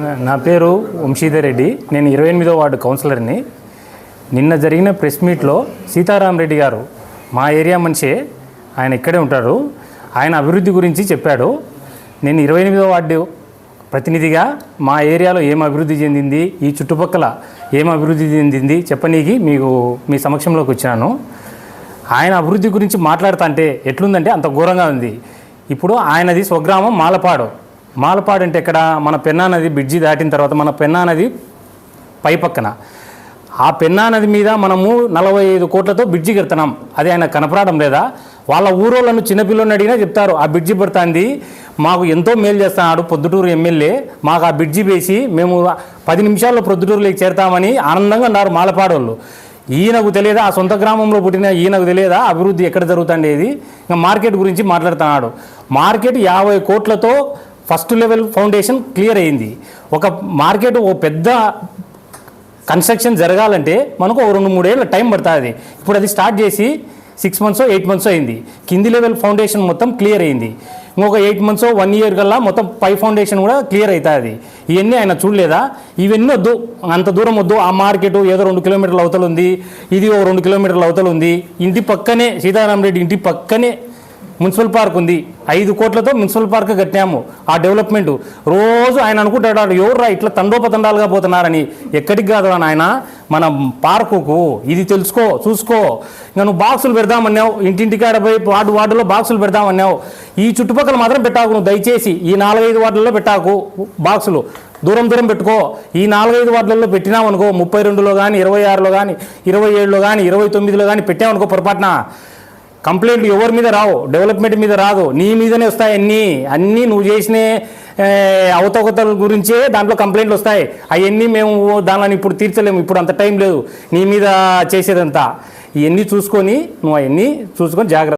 నా పేరు వంశీధర్ రెడ్డి. నేను ఇరవై ఎనిమిదో వార్డు కౌన్సిలర్ని. నిన్న జరిగిన ప్రెస్ మీట్లో సీతారాం రెడ్డి గారు మా ఏరియా మనిషే ఆయన ఇక్కడే ఉంటారు. ఆయన అభివృద్ధి గురించి చెప్పాడు. నేను ఇరవై ఎనిమిదో వార్డు ప్రతినిధిగా మా ఏరియాలో ఏం అభివృద్ధి చెందింది ఈ చుట్టుపక్కల ఏం అభివృద్ధి చెందింది చెప్పనీకి మీకు మీ సమక్షంలోకి వచ్చినాను. ఆయన అభివృద్ధి గురించి మాట్లాడుతా అంటే ఎట్లుందంటే అంత ఘోరంగా ఉంది. ఇప్పుడు ఆయనది స్వగ్రామం మాలపాడు. మాలపాడు అంటే ఎక్కడ? మన పెన్నా నది బ్రిడ్జి దాటిన తర్వాత మన పెన్నా నది పై పక్కన. ఆ పెన్నా నది మీద మనము నలభై ఐదు కోట్లతో బ్రిడ్జి కడుతున్నాం. అది ఆయన కనపడడం లేదా? వాళ్ళ ఊరోళ్ళను చిన్నపిల్లని అడిగినా చెప్తారు ఆ బ్రిడ్జి పడుతుంది మాకు ఎంతో మేలు చేస్తున్నాడు పొద్దుటూరు ఎమ్మెల్యే మాకు ఆ బ్రిడ్జి వేసి మేము పది నిమిషాల్లో పొద్దుటూరులోకి చేరుతామని ఆనందంగా ఉన్నారు మాలపాడు వాళ్ళు ఈయనకు తెలియదా? ఆ సొంత గ్రామంలో పుట్టిన ఈయనకు తెలియదా? అభివృద్ధి ఎక్కడ జరుగుతుండేది ఇంకా మార్కెట్ గురించి మాట్లాడుతున్నాడు. మార్కెట్ యాభై కోట్లతో ఫస్ట్ లెవెల్ ఫౌండేషన్ క్లియర్ అయింది. ఒక మార్కెట్ ఓ పెద్ద కన్స్ట్రక్షన్ జరగాలంటే మనకు ఓ రెండు మూడేళ్ళ టైం పడుతుంది. ఇప్పుడు అది స్టార్ట్ చేసి సిక్స్ మంత్స్ ఎయిట్ మంత్స్ అయింది. కింది లెవెల్ ఫౌండేషన్ మొత్తం క్లియర్ అయింది. ఇంకొక ఎయిట్ మంత్స్ వన్ ఇయర్ కల్లా మొత్తం పై ఫౌండేషన్ కూడా క్లియర్ అవుతుంది. ఇవన్నీ ఆయన చూడలేదా? ఇవన్నీ వద్దు. అంత దూరం వద్దు. ఆ మార్కెట్ ఏదో రెండు కిలోమీటర్ల అవతల ఉంది. ఇది ఓ రెండు కిలోమీటర్ల అవతల ఉంది. ఇంటి పక్కనే సీతారామరెడ్డి ఇంటి పక్కనే మున్సిపల్ పార్క్ ఉంది. ఐదు కోట్లతో మున్సిపల్ పార్క్ కట్టాము. ఆ డెవలప్మెంట్. రోజు ఆయన అనుకుంటాడు ఎవర్రా ఇట్లా తండోపతండాలుగా పోతున్నారని. ఎక్కడికి కాదు ఆయన మన పార్కుకు. ఇది తెలుసుకో చూసుకో. ఇంకా నువ్వు బాక్సులు పెడదామన్నావు. ఇంటింటికాడ పోయి వార్డు వార్డులో బాక్సులు పెడదామన్నావు. ఈ చుట్టుపక్కల మాత్రం పెట్టాకు నువ్వు. దయచేసి ఈ నాలుగైదు వార్డుల్లో పెట్టాకు బాక్సులు. దూరం దూరం పెట్టుకో. ఈ నాలుగైదు వార్డులలో పెట్టినామనుకో ముప్పై రెండులో కానీ ఇరవై ఆరులో కానీ ఇరవై ఏడులో కానీ ఇరవై తొమ్మిదిలో కానీ పెట్టామనుకో పొరపాటున. కంప్లైంట్లు ఎవరి మీద రావు? డెవలప్మెంట్ మీద రాదు. నీ మీదనే వస్తాయి అన్నీ. అన్నీ నువ్వు చేసిన ఏ, అవతవకతల గురించే దాంట్లో కంప్లైంట్లు వస్తాయి. అవన్నీ మేము దానిలో ఇప్పుడు తీర్చలేము. ఇప్పుడు అంత టైం లేదు. నీ మీద చేసేదంతా. ఇవన్నీ చూసుకొని నువ్వు అవన్నీ చూసుకొని జాగ్రత్త.